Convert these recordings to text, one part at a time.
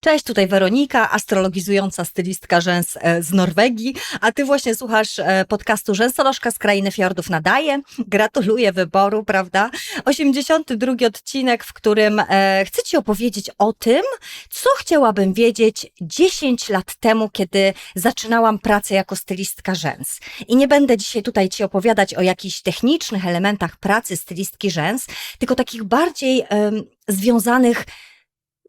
Cześć, tutaj Weronika, astrologizująca stylistka rzęs e, z Norwegii, a ty właśnie słuchasz e, podcastu Rzęsolożka z Krainy Fiordów nadaje. Gratuluję wyboru, prawda? 82 odcinek, w którym e, chcę ci opowiedzieć o tym, co chciałabym wiedzieć 10 lat temu, kiedy zaczynałam pracę jako stylistka rzęs. I nie będę dzisiaj tutaj ci opowiadać o jakichś technicznych elementach pracy stylistki rzęs, tylko takich bardziej em, związanych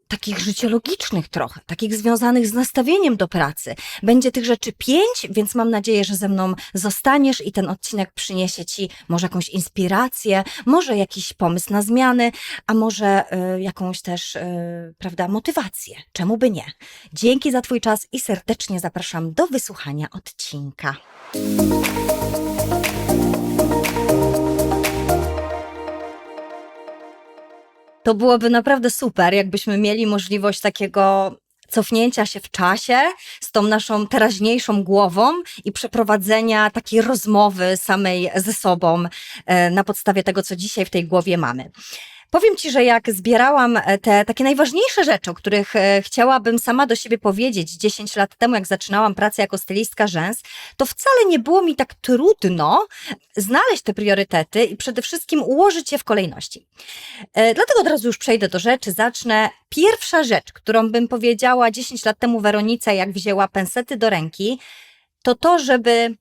takich życiologicznych trochę, takich związanych z nastawieniem do pracy. Będzie tych rzeczy pięć, więc mam nadzieję, że ze mną zostaniesz i ten odcinek przyniesie ci może jakąś inspirację, może jakiś pomysł na zmiany, a może y, jakąś też, y, prawda, motywację. Czemu by nie? Dzięki za Twój czas i serdecznie zapraszam do wysłuchania odcinka. To byłoby naprawdę super, jakbyśmy mieli możliwość takiego cofnięcia się w czasie z tą naszą teraźniejszą głową i przeprowadzenia takiej rozmowy samej ze sobą e, na podstawie tego, co dzisiaj w tej głowie mamy. Powiem Ci, że jak zbierałam e, te takie najważniejsze rzeczy, o których e, chciałabym sama do siebie powiedzieć 10 lat temu, jak zaczynałam pracę jako stylistka rzęs, to wcale nie było mi tak trudno znaleźć te priorytety i przede wszystkim ułożyć je w kolejności. E, Dlatego od razu już przejdę do rzeczy, zacznę. Pierwsza rzecz, którą bym powiedziała 10 lat temu Weronice, jak wzięła pensety do ręki, to to, żeby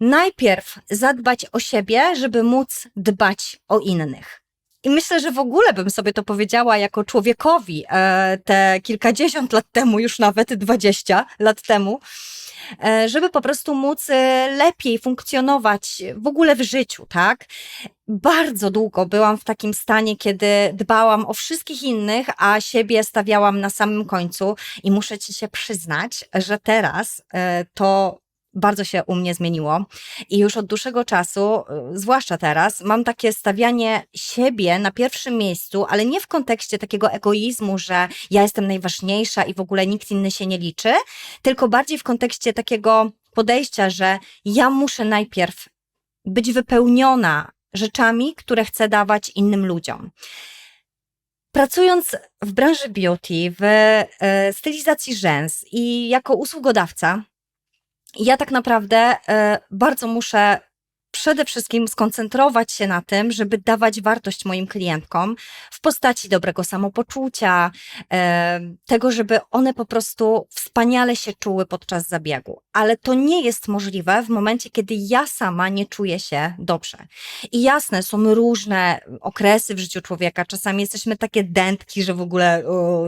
najpierw zadbać o siebie, żeby móc dbać o innych. I myślę, że w ogóle bym sobie to powiedziała jako człowiekowi e, te kilkadziesiąt lat temu, już nawet dwadzieścia lat temu, e, żeby po prostu móc e, lepiej funkcjonować w ogóle w życiu, tak? Bardzo długo byłam w takim stanie, kiedy dbałam o wszystkich innych, a siebie stawiałam na samym końcu i muszę ci się przyznać, że teraz to bardzo się u mnie zmieniło i już od dłuższego czasu, y, zwłaszcza teraz, mam takie stawianie siebie na pierwszym miejscu, ale nie w kontekście takiego egoizmu, że ja jestem najważniejsza i w ogóle nikt inny się nie liczy, tylko bardziej w kontekście takiego podejścia, że ja muszę najpierw być wypełniona rzeczami, które chcę dawać innym ludziom. Pracując w branży beauty, w e, stylizacji rzęs i jako usługodawca, ja tak naprawdę e, bardzo muszę przede wszystkim skoncentrować się na tym, żeby dawać wartość moim klientkom w postaci dobrego samopoczucia, e, tego, żeby one po prostu wspaniale się czuły podczas zabiegu. Ale to nie jest możliwe w momencie, kiedy ja sama nie czuję się dobrze. I jasne, są różne okresy w życiu człowieka. Czasami jesteśmy takie dętki, że w ogóle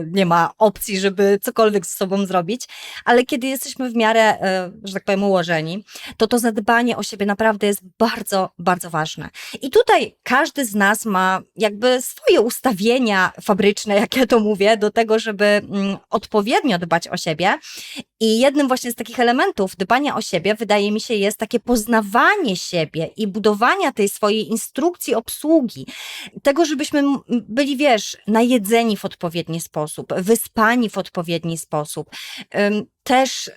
nie ma opcji, żeby cokolwiek ze sobą zrobić, ale kiedy jesteśmy w miarę, e, że tak powiem, ułożeni, to to zadbanie o siebie naprawdę jest bardzo, bardzo ważne. I tutaj każdy z nas ma jakby swoje ustawienia fabryczne, jak ja to mówię, do tego, żeby mm, odpowiednio dbać o siebie. I jednym właśnie z takich elementów dbania o siebie, wydaje mi się, jest takie poznawanie siebie i budowania tej swojej instrukcji obsługi. Tego, żebyśmy byli, wiesz, najedzeni w odpowiedni sposób, wyspani w odpowiedni sposób. Też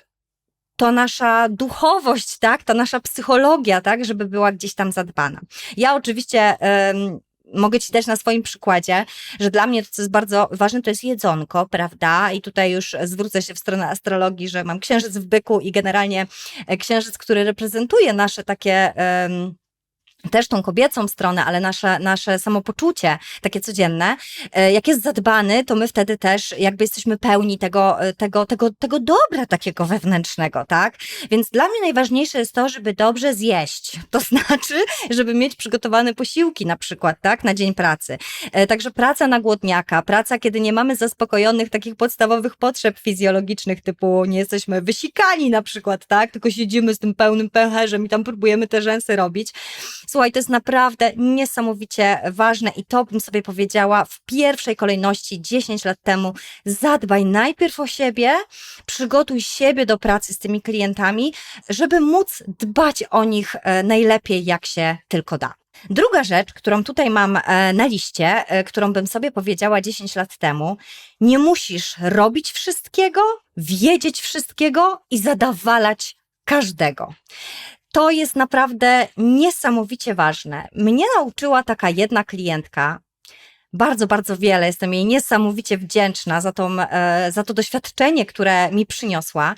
to nasza duchowość, tak, ta nasza psychologia, tak, żeby była gdzieś tam zadbana. Ja oczywiście em, mogę ci też na swoim przykładzie, że dla mnie to, co jest bardzo ważne, to jest jedzonko, prawda? I tutaj już zwrócę się w stronę astrologii, że mam księżyc w byku i generalnie e, księżyc, który reprezentuje nasze takie. em, też tą kobiecą stronę, ale nasze, nasze samopoczucie, takie codzienne, e, jak jest zadbany, to my wtedy też jakby jesteśmy pełni tego, e, tego, tego, tego dobra takiego wewnętrznego, tak? Więc dla mnie najważniejsze jest to, żeby dobrze zjeść. To znaczy, żeby mieć przygotowane posiłki na przykład, tak? Na dzień pracy. E, Także praca na głodniaka, praca, kiedy nie mamy zaspokojonych takich podstawowych potrzeb fizjologicznych, typu nie jesteśmy wysikani na przykład, tak? Tylko siedzimy z tym pełnym pęcherzem i tam próbujemy te rzęsy robić. Słuchaj, to jest naprawdę niesamowicie ważne i to bym sobie powiedziała w pierwszej kolejności 10 lat temu. Zadbaj najpierw o siebie, przygotuj siebie do pracy z tymi klientami, żeby móc dbać o nich e, najlepiej, jak się tylko da. Druga rzecz, którą tutaj mam e, na liście, e, którą bym sobie powiedziała 10 lat temu, nie musisz robić wszystkiego, wiedzieć wszystkiego i zadawalać każdego. To jest naprawdę niesamowicie ważne. Mnie nauczyła taka jedna klientka, bardzo, bardzo wiele. Jestem jej niesamowicie wdzięczna za, tą, e, za to doświadczenie, które mi przyniosła,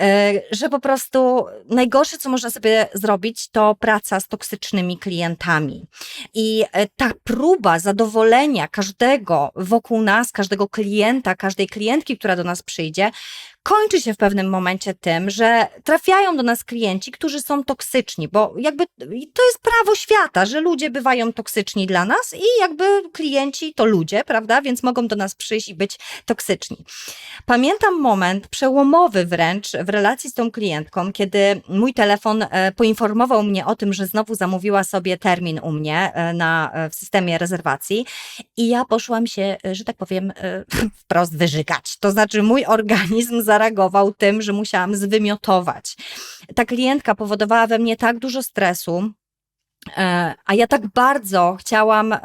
e, że po prostu najgorsze, co można sobie zrobić, to praca z toksycznymi klientami. I e, ta próba zadowolenia każdego wokół nas, każdego klienta, każdej klientki, która do nas przyjdzie, kończy się w pewnym momencie tym, że trafiają do nas klienci, którzy są toksyczni, bo jakby to jest prawo świata, że ludzie bywają toksyczni dla nas i jakby klienci to ludzie, prawda? Więc mogą do nas przyjść i być toksyczni. Pamiętam moment przełomowy wręcz w relacji z tą klientką, kiedy mój telefon e, poinformował mnie o tym, że znowu zamówiła sobie termin u mnie e, na, e, w systemie rezerwacji i ja poszłam się, że tak powiem, wprost wyżygać. To znaczy mój organizm zareagował tym, że musiałam zwymiotować. Ta klientka powodowała we mnie tak dużo stresu, e, a ja tak bardzo chciałam e,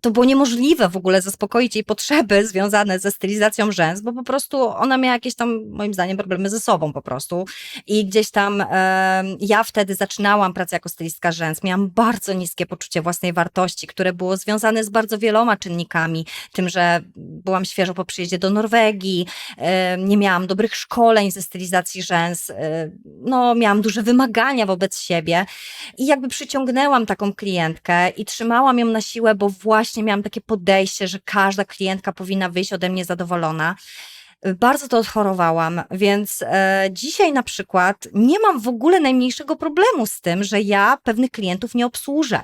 to było niemożliwe w ogóle zaspokoić jej potrzeby związane ze stylizacją rzęs, bo po prostu ona miała jakieś tam, moim zdaniem, problemy ze sobą po prostu. I gdzieś tam e, ja wtedy zaczynałam pracę jako stylistka rzęs. Miałam bardzo niskie poczucie własnej wartości, które było związane z bardzo wieloma czynnikami. Tym, że byłam świeżo po przyjeździe do Norwegii, e, nie miałam dobrych szkoleń ze stylizacji rzęs, e, no miałam duże wymagania wobec siebie i jakby przyciągnęłam taką klientkę i trzymałam ją na siłę, bo właśnie właśnie miałam takie podejście, że każda klientka powinna wyjść ode mnie zadowolona. Bardzo to odchorowałam, więc e, dzisiaj na przykład nie mam w ogóle najmniejszego problemu z tym, że ja pewnych klientów nie obsłużę.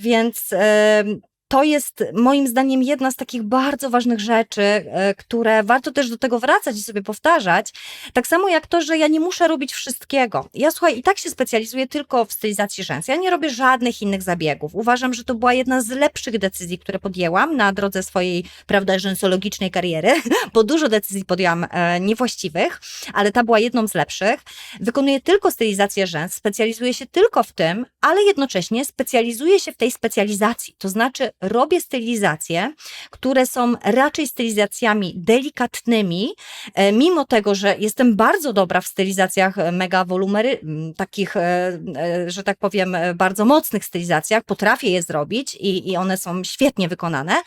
Więc e, to jest moim zdaniem jedna z takich bardzo ważnych rzeczy, e, które warto też do tego wracać i sobie powtarzać. Tak samo jak to, że ja nie muszę robić wszystkiego. Ja słuchaj, i tak się specjalizuję tylko w stylizacji rzęs. Ja nie robię żadnych innych zabiegów. Uważam, że to była jedna z lepszych decyzji, które podjęłam na drodze swojej, prawda, rzęsologicznej kariery, bo dużo decyzji podjęłam e, niewłaściwych, ale ta była jedną z lepszych. Wykonuję tylko stylizację rzęs, specjalizuję się tylko w tym, ale jednocześnie specjalizuję się w tej specjalizacji. To znaczy robię stylizacje, które są raczej stylizacjami delikatnymi, e, mimo tego, że jestem bardzo dobra w stylizacjach mega wolumery, takich, e, e, że tak powiem, bardzo mocnych stylizacjach, potrafię je zrobić i, i one są świetnie wykonane.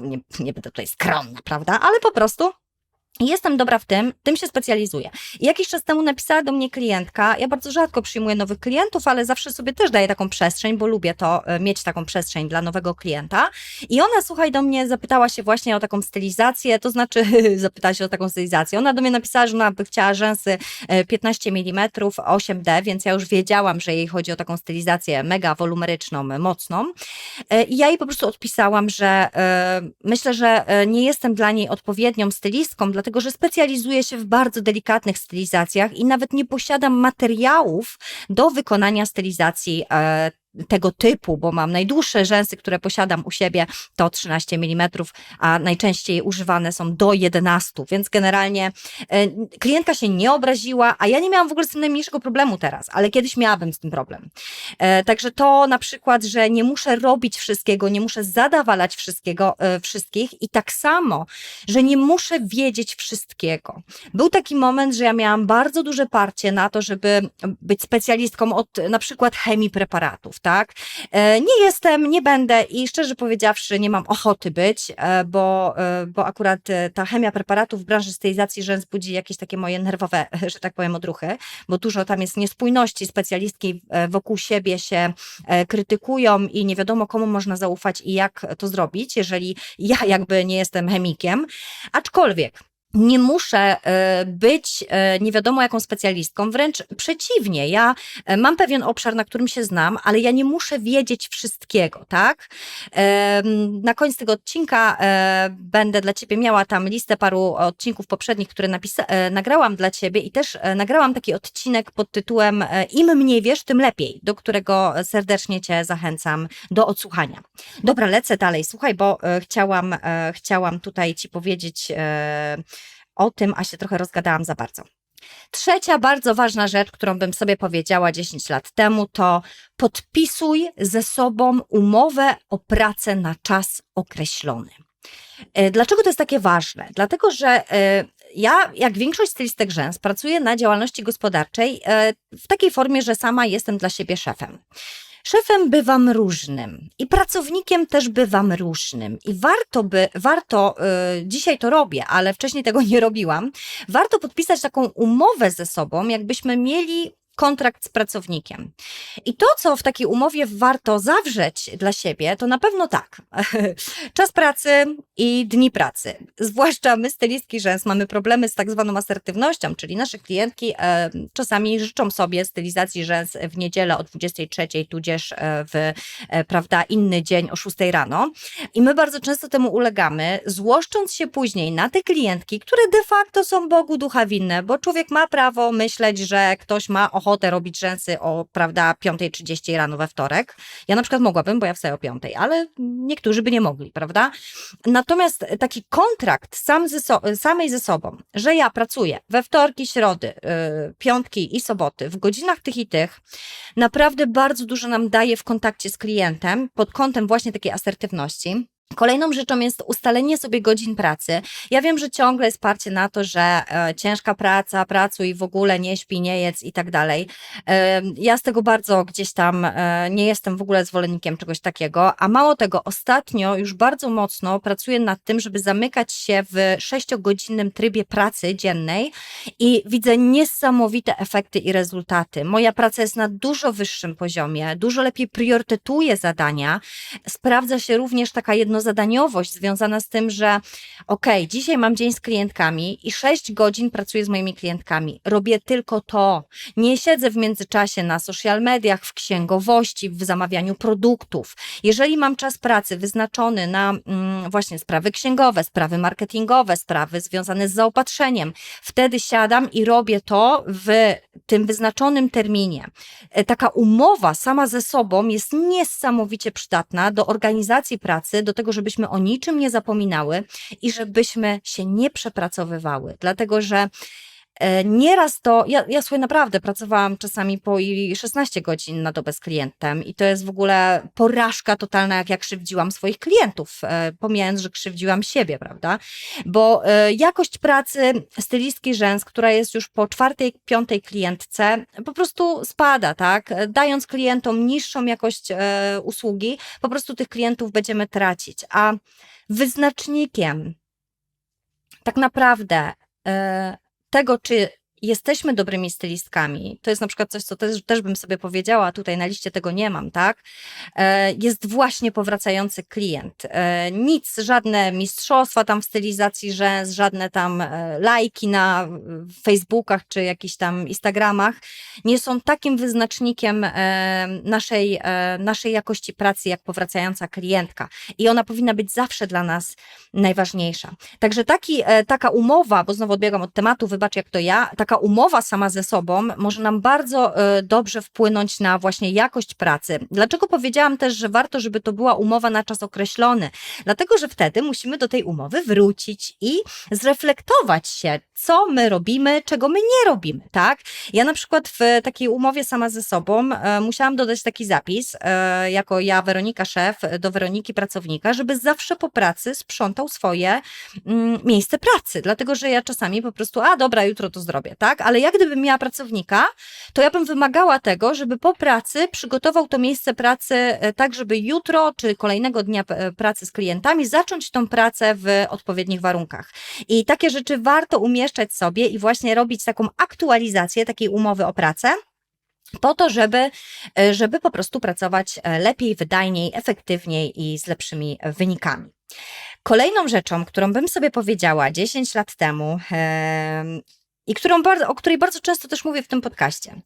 Nie, nie będę tutaj skromna, prawda? Ale po prostu Jestem dobra w tym, tym się specjalizuję. Jakiś czas temu napisała do mnie klientka, ja bardzo rzadko przyjmuję nowych klientów, ale zawsze sobie też daję taką przestrzeń, bo lubię to, e, mieć taką przestrzeń dla nowego klienta. I ona, słuchaj, do mnie zapytała się właśnie o taką stylizację, to znaczy zapytała się o taką stylizację. Ona do mnie napisała, że ona by chciała rzęsy 15 mm, 8D, więc ja już wiedziałam, że jej chodzi o taką stylizację mega wolumeryczną, mocną. E, I ja jej po prostu odpisałam, że e, myślę, że nie jestem dla niej odpowiednią stylistką, dlatego że specjalizuję się w bardzo delikatnych stylizacjach i nawet nie posiadam materiałów do wykonania stylizacji e, tego typu, bo mam najdłuższe rzęsy, które posiadam u siebie, to 13 mm, a najczęściej używane są do 11, więc generalnie e, klientka się nie obraziła, a ja nie miałam w ogóle z tym najmniejszego problemu teraz, ale kiedyś miałabym z tym problem. E, także to na przykład, że nie muszę robić wszystkiego, nie muszę zadawalać wszystkiego, e, wszystkich i tak samo, że nie muszę wiedzieć wszystkiego. Był taki moment, że ja miałam bardzo duże parcie na to, żeby być specjalistką od na przykład chemii preparatów, tak? E, nie jestem, nie będę i szczerze powiedziawszy, nie mam ochoty być, e, bo, e, bo akurat ta chemia preparatów w branży stylizacji rzęs budzi jakieś takie moje nerwowe, że tak powiem, odruchy, bo dużo tam jest niespójności, specjalistki wokół siebie się krytykują i nie wiadomo, komu można zaufać i jak to zrobić, jeżeli ja jakby nie jestem chemikiem. Aczkolwiek nie muszę e, być e, nie wiadomo jaką specjalistką, wręcz przeciwnie. Ja e, mam pewien obszar, na którym się znam, ale ja nie muszę wiedzieć wszystkiego, tak? Na koniec tego odcinka będę dla Ciebie miała tam listę paru odcinków poprzednich, które napisa- nagrałam dla Ciebie i też nagrałam taki odcinek pod tytułem Im mniej wiesz, tym lepiej, do którego serdecznie Cię zachęcam do odsłuchania. Dobra, lecę dalej. Słuchaj, bo chciałam, chciałam tutaj Ci powiedzieć o tym, a się trochę rozgadałam za bardzo. Trzecia bardzo ważna rzecz, którą bym sobie powiedziała 10 lat temu, to podpisuj ze sobą umowę o pracę na czas określony. E, dlaczego to jest takie ważne? Dlatego, że e, ja, jak większość stylistek rzęs, pracuję na działalności gospodarczej e, w takiej formie, że sama jestem dla siebie szefem. Szefem bywam różnym i pracownikiem też bywam różnym. I warto by, warto, y, dzisiaj to robię, ale wcześniej tego nie robiłam, warto podpisać taką umowę ze sobą, jakbyśmy mieli kontrakt z pracownikiem. I to, co w takiej umowie warto zawrzeć dla siebie, to na pewno tak. Czas pracy i dni pracy. Zwłaszcza my, stylistki rzęs, mamy problemy z tak zwaną asertywnością, czyli nasze klientki e, czasami życzą sobie stylizacji rzęs w niedzielę o 23, tudzież e, w e, prawda, inny dzień o 6 rano. I my bardzo często temu ulegamy, złoszcząc się później na te klientki, które de facto są Bogu ducha winne, bo człowiek ma prawo myśleć, że ktoś ma ochotę robić rzęsy o, prawda, 5.30 rano we wtorek. Ja na przykład mogłabym, bo ja wstaję o 5, ale niektórzy by nie mogli, prawda? Natomiast taki kontrakt sam ze so, samej ze sobą, że ja pracuję we wtorki, środy, yy, piątki i soboty w godzinach tych i tych, naprawdę bardzo dużo nam daje w kontakcie z klientem pod kątem właśnie takiej asertywności. Kolejną rzeczą jest ustalenie sobie godzin pracy. Ja wiem, że ciągle jest parcie na to, że e, ciężka praca, pracuj w ogóle, nie śpi, nie jedz i tak dalej. E, ja z tego bardzo gdzieś tam e, nie jestem w ogóle zwolennikiem czegoś takiego, a mało tego, ostatnio już bardzo mocno pracuję nad tym, żeby zamykać się w sześciogodzinnym trybie pracy dziennej i widzę niesamowite efekty i rezultaty. Moja praca jest na dużo wyższym poziomie, dużo lepiej priorytetuje zadania. Sprawdza się również taka jednozadaniowość związana z tym, że ok, dzisiaj mam dzień z klientkami i 6 godzin pracuję z moimi klientkami. Robię tylko to. Nie siedzę w międzyczasie na social mediach, w księgowości, w zamawianiu produktów. Jeżeli mam czas pracy wyznaczony na mm, właśnie sprawy księgowe, sprawy marketingowe, sprawy związane z zaopatrzeniem, wtedy siadam i robię to w tym wyznaczonym terminie. E, Taka umowa sama ze sobą jest niesamowicie przydatna do organizacji pracy, do tego, żebyśmy o niczym nie zapominały i żebyśmy się nie przepracowywały. Dlatego, że Nieraz to, ja, ja słuchaj, naprawdę pracowałam czasami po i 16 godzin na dobę z klientem i to jest w ogóle porażka totalna, jak ja krzywdziłam swoich klientów, e, pomijając, że krzywdziłam siebie, prawda? Bo e, jakość pracy stylistki rzęs, która jest już po czwartej, piątej klientce, po prostu spada, tak? E, Dając klientom niższą jakość e, usługi, po prostu tych klientów będziemy tracić. A wyznacznikiem tak naprawdę e, tego, czy jesteśmy dobrymi stylistkami, to jest na przykład coś, co też, też bym sobie powiedziała, tutaj na liście tego nie mam, tak? E, jest właśnie powracający klient. E, nic, żadne mistrzostwa tam w stylizacji rzęs, żadne tam e, lajki na Facebookach czy jakichś tam Instagramach nie są takim wyznacznikiem naszej, naszej jakości pracy, jak powracająca klientka. I ona powinna być zawsze dla nas najważniejsza. Także taki, taka umowa, bo znowu odbiegam od tematu, wybacz jak to ja, taka umowa sama ze sobą może nam bardzo e, dobrze wpłynąć na właśnie jakość pracy. Dlaczego powiedziałam też, że warto, żeby to była umowa na czas określony? Dlatego, że wtedy musimy do tej umowy wrócić i zreflektować się, co my robimy, czego my nie robimy, tak? Ja na przykład w takiej umowie sama ze sobą e, musiałam dodać taki zapis, e, jako ja, Weronika szef, do Weroniki pracownika, żeby zawsze po pracy sprzątał swoje mm, miejsce pracy, dlatego, że ja czasami po prostu, a dobra, jutro to zrobię, tak? Ale jak gdybym miała pracownika, to ja bym wymagała tego, żeby po pracy przygotował to miejsce pracy e, tak, żeby jutro czy kolejnego dnia e, pracy z klientami zacząć tą pracę w odpowiednich warunkach. I takie rzeczy warto umieszczać sobie i właśnie robić taką aktualizację takiej umowy o pracę po to, żeby, e, żeby po prostu pracować lepiej, wydajniej, efektywniej i z lepszymi wynikami. Kolejną rzeczą, którą bym sobie powiedziała 10 lat temu em, i którą bardzo, o której bardzo często też mówię w tym podcaście,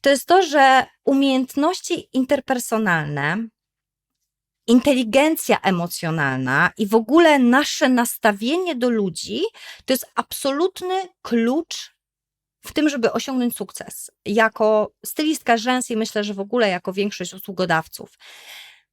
to jest to, że umiejętności interpersonalne, inteligencja emocjonalna i w ogóle nasze nastawienie do ludzi to jest absolutny klucz w tym, żeby osiągnąć sukces. Jako stylistka rzęs i myślę, że w ogóle jako większość usługodawców.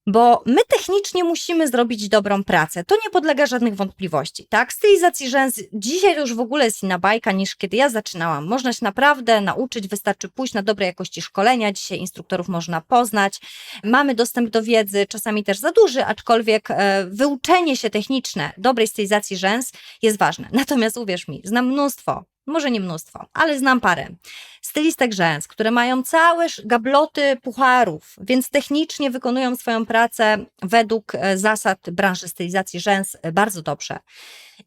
Bo my technicznie musimy zrobić dobrą pracę. To nie podlega żadnych wątpliwości, tak? Stylizacji rzęs dzisiaj to już w ogóle jest inna bajka niż kiedy ja zaczynałam. Można się naprawdę nauczyć, wystarczy pójść na dobrej jakości szkolenia. Dzisiaj instruktorów można poznać. Mamy dostęp do wiedzy, czasami też za duży, aczkolwiek e, wyuczenie się techniczne dobrej stylizacji rzęs jest ważne. Natomiast uwierz mi, znam mnóstwo może nie mnóstwo, ale znam parę stylistek rzęs, które mają całe gabloty pucharów, więc technicznie wykonują swoją pracę według e, zasad branży stylizacji rzęs e, bardzo dobrze.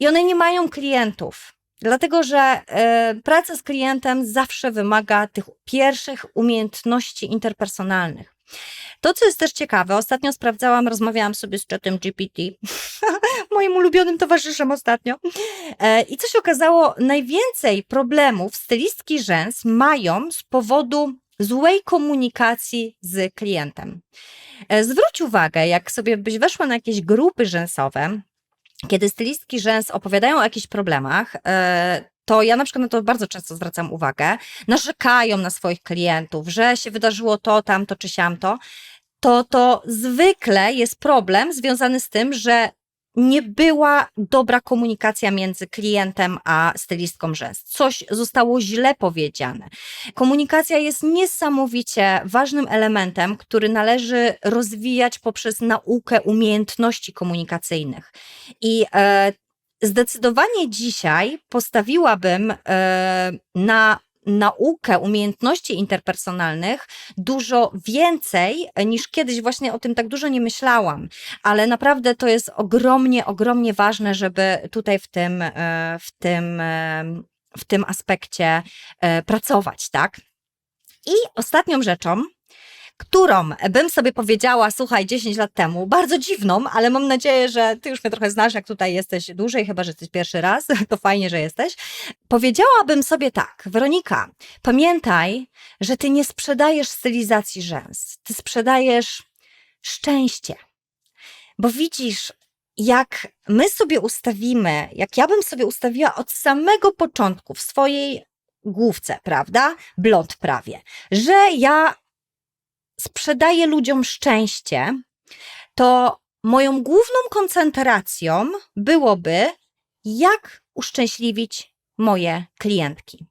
I one nie mają klientów. Dlatego, że e, praca z klientem zawsze wymaga tych pierwszych umiejętności interpersonalnych. To, co jest też ciekawe, ostatnio sprawdzałam, rozmawiałam sobie z czatem GPT, moim ulubionym towarzyszem ostatnio, e, i co się okazało, najwięcej problemów stylistki rzęs mają z powodu złej komunikacji z klientem. E, Zwróć uwagę, jak sobie byś weszła na jakieś grupy rzęsowe, kiedy stylistki rzęs opowiadają o jakichś problemach, e, to ja na przykład na to bardzo często zwracam uwagę, narzekają na swoich klientów, że się wydarzyło to, tamto czy siamto, to to zwykle jest problem związany z tym, że nie była dobra komunikacja między klientem a stylistką rzęs. Coś zostało źle powiedziane. Komunikacja jest niesamowicie ważnym elementem, który należy rozwijać poprzez naukę umiejętności komunikacyjnych. I e, zdecydowanie dzisiaj postawiłabym e, na naukę umiejętności interpersonalnych dużo więcej niż kiedyś. Właśnie o tym tak dużo nie myślałam, ale naprawdę to jest ogromnie, ogromnie ważne, żeby tutaj w tym, e, w tym, e, w tym aspekcie pracować, tak? I ostatnią rzeczą, którą bym sobie powiedziała, słuchaj, 10 lat temu, bardzo dziwną, ale mam nadzieję, że ty już mnie trochę znasz, jak tutaj jesteś dłużej, chyba że jesteś pierwszy raz, to fajnie, że jesteś. Powiedziałabym sobie tak, Weronika, pamiętaj, że ty nie sprzedajesz stylizacji rzęs, ty sprzedajesz szczęście. Bo widzisz, jak my sobie ustawimy, jak ja bym sobie ustawiła od samego początku w swojej główce, prawda? Blond prawie, że ja sprzedaję ludziom szczęście, to moją główną koncentracją byłoby, jak uszczęśliwić moje klientki.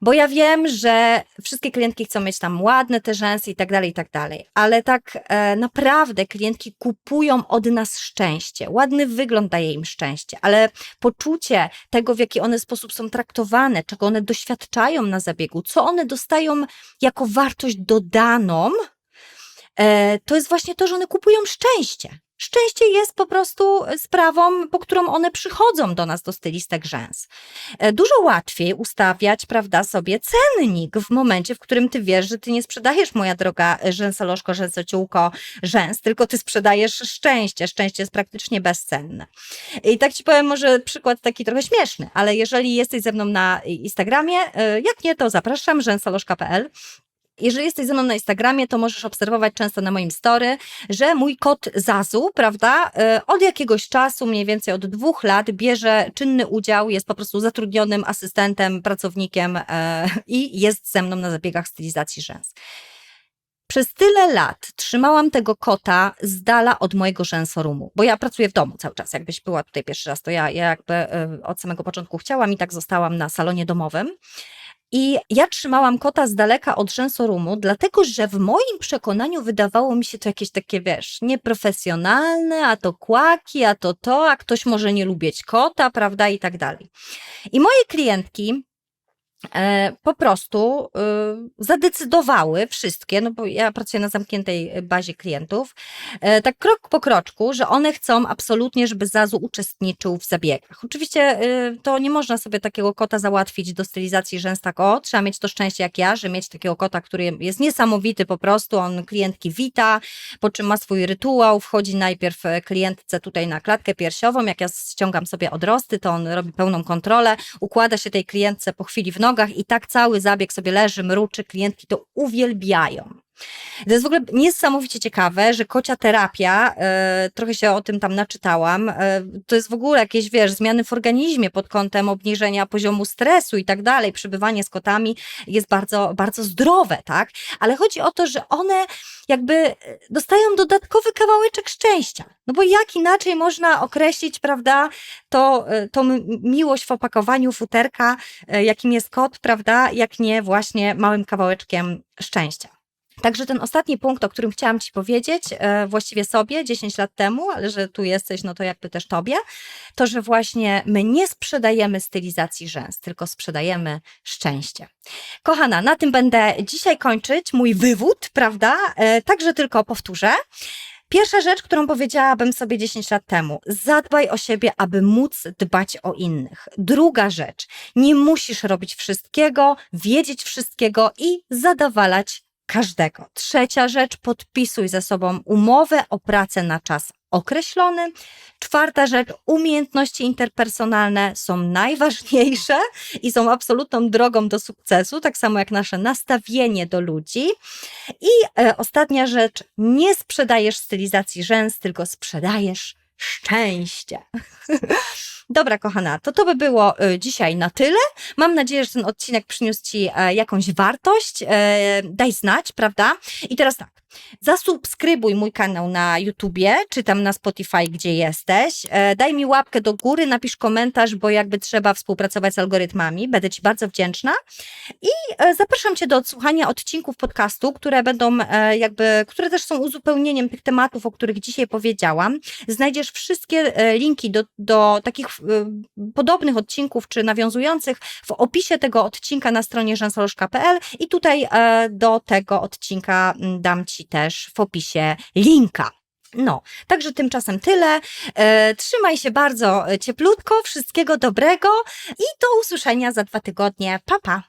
Bo ja wiem, że wszystkie klientki chcą mieć tam ładne te rzęsy i tak dalej, i tak dalej, ale tak e, naprawdę klientki kupują od nas szczęście. Ładny wygląd daje im szczęście, ale poczucie tego, w jaki one sposób są traktowane, czego one doświadczają na zabiegu, co one dostają jako wartość dodaną, to jest właśnie to, że one kupują szczęście. Szczęście jest po prostu sprawą, po którą one przychodzą do nas, do stylistek rzęs. E, Dużo łatwiej ustawiać, prawda, sobie cennik w momencie, w którym ty wiesz, że ty nie sprzedajesz, moja droga rzęsolożko, rzęsociółko, rzęs, tylko ty sprzedajesz szczęście. Szczęście jest praktycznie bezcenne. I tak ci powiem może przykład taki trochę śmieszny, ale jeżeli jesteś ze mną na Instagramie, e, jak nie, to zapraszam, rzęsolożka.pl. Jeżeli jesteś ze mną na Instagramie, to możesz obserwować często na moim story, że mój kot Zazu, prawda, e, od jakiegoś czasu, mniej więcej od dwóch lat, bierze czynny udział, jest po prostu zatrudnionym asystentem, pracownikiem e, i jest ze mną na zabiegach stylizacji rzęs. Przez tyle lat trzymałam tego kota z dala od mojego rzęsorumu, bo ja pracuję w domu cały czas. Jakbyś była tutaj pierwszy raz, to ja, ja jakby e, od samego początku chciałam i tak zostałam na salonie domowym. I ja trzymałam kota z daleka od rzęsorumu, dlatego że w moim przekonaniu wydawało mi się to jakieś takie, wiesz, nieprofesjonalne, a to kłaki, a to to, a ktoś może nie lubić kota, prawda, i tak dalej. I moje klientki po prostu e, zadecydowały wszystkie, no bo ja pracuję na zamkniętej bazie klientów, e, tak krok po kroczku, że one chcą absolutnie, żeby Zazu uczestniczył w zabiegach. Oczywiście e, to nie można sobie takiego kota załatwić do stylizacji rzęs tak o, trzeba mieć to szczęście jak ja, że mieć takiego kota, który jest niesamowity po prostu, on klientki wita, po czym ma swój rytuał, wchodzi najpierw e, klientce tutaj na klatkę piersiową, jak ja ściągam sobie odrosty, to on robi pełną kontrolę, układa się tej klientce po chwili w nogach i tak cały zabieg sobie leży, mruczy, klientki to uwielbiają. To jest w ogóle niesamowicie ciekawe, że kocia terapia, e, trochę się o tym tam naczytałam, e, to jest w ogóle jakieś, wiesz, zmiany w organizmie pod kątem obniżenia poziomu stresu i tak dalej. Przebywanie z kotami jest bardzo, bardzo zdrowe, tak? Ale chodzi o to, że one jakby dostają dodatkowy kawałeczek szczęścia. No bo jak inaczej można określić, prawda, to, e, m- miłość w opakowaniu futerka, jakim jest kot, prawda, jak nie właśnie małym kawałeczkiem szczęścia. Także ten ostatni punkt, o którym chciałam Ci powiedzieć, e, właściwie sobie 10 lat temu, ale że tu jesteś, no to jakby też Tobie, to że właśnie my nie sprzedajemy stylizacji rzęs, tylko sprzedajemy szczęście. Kochana, na tym będę dzisiaj kończyć mój wywód, prawda? E, Także tylko powtórzę. Pierwsza rzecz, którą powiedziałabym sobie 10 lat temu, zadbaj o siebie, aby móc dbać o innych. Druga rzecz, nie musisz robić wszystkiego, wiedzieć wszystkiego i zadawalać każdego. Trzecia rzecz, podpisuj ze sobą umowę o pracę na czas określony. Czwarta rzecz, umiejętności interpersonalne są najważniejsze i są absolutną drogą do sukcesu, tak samo jak nasze nastawienie do ludzi. I e, ostatnia rzecz, nie sprzedajesz stylizacji rzęs, tylko sprzedajesz szczęście. Dobra, kochana, to to by było e, dzisiaj na tyle. Mam nadzieję, że ten odcinek przyniósł Ci e, jakąś wartość. E, daj znać, prawda? I teraz tak. Zasubskrybuj mój kanał na YouTubie, czy tam na Spotify, gdzie jesteś. E, Daj mi łapkę do góry, napisz komentarz, bo jakby trzeba współpracować z algorytmami. Będę Ci bardzo wdzięczna. I zapraszam Cię do odsłuchania odcinków podcastu, które będą jakby, które też są uzupełnieniem tych tematów, o których dzisiaj powiedziałam. Znajdziesz wszystkie linki do, do takich podobnych odcinków, czy nawiązujących w opisie tego odcinka na stronie rzęsolożka.pl i tutaj e, do tego odcinka mm, dam Ci też w opisie linka. No, także tymczasem tyle. E, trzymaj się bardzo e, cieplutko, wszystkiego dobrego i do usłyszenia za dwa tygodnie. Pa, pa!